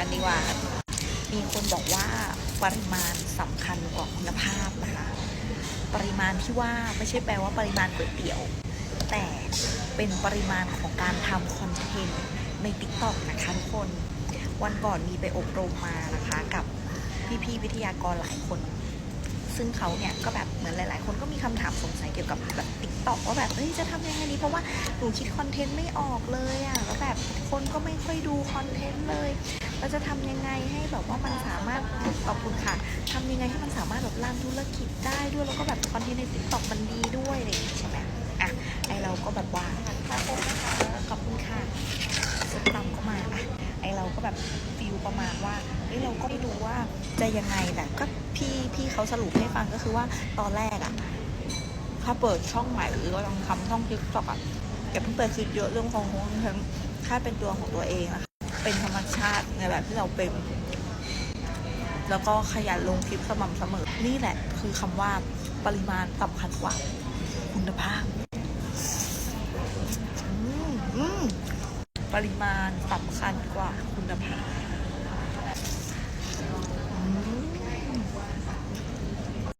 กันดีกว่า มีคนบอกว่าปริมาณสำคัญกว่าคุณภาพนะคะ ปริมาณที่ว่าไม่ใช่แปลว่าปริมาณก๋วยเตี๋ยว แต่เป็นปริมาณของการทำคอนเทนต์ใน t ิ k t o k นะคะทุกคน วันก่อนมีไปอบรมมานะคะกับพี่ๆวิทยากรหลายคน ซึ่งเขาเนี่ยก็แบบเหมือนหลายๆ คนก็มีคำถามสงสัยเกี่ยวกับแบบติ๊กต็อกว่าแบบเอ้ยจะทำยังไงดีเพราะว่าหนูคิดคอนเทนต์ไม่ออกเลยอะ่ะแล้วแบบคนก็ไม่ค่อยดูคอนเทนต์เลย เราจะทำยังไงให้แบบว่ามันสามารถขอบคุณค่ะทำยังไงให้มันสามารถแบบรันธุรกิจได้ด้วยแล้วก็แบบคอนเทนต์ในติ๊กต็อกมันดีด้วยอะไรอย่างงี้ใช่ไหมอะไอเราก็แบบว่าขอบคุณนะคะขอบคุณค่ะสตอมก็มาอะไอเราก็แบบฟิลประมาณว่าเฮ้ยเราก็ไม่รู้ว่าจะยังไงแต่ก็พี่พี่เขาสรุปให้ฟังก็คือว่าตอนแรกอะถ้าเปิดช่องใหม่หรือว่าลองทำช่องทิกตอกอะอย่าเพิ่งไปคิดเยอะเรื่องของของทั้งถ้าเป็นตัวของตัวเองนะคะ เป็นธรรมชาติในแบบที่เราเป็น แล้วก็ขยันลงคลิปสม่ำเสมอ นี่แหละคือคำว่าปริมาณสำคัญกว่า คุณภาพอืมอืมปริมาณสำคัญกว่าคุณภาพ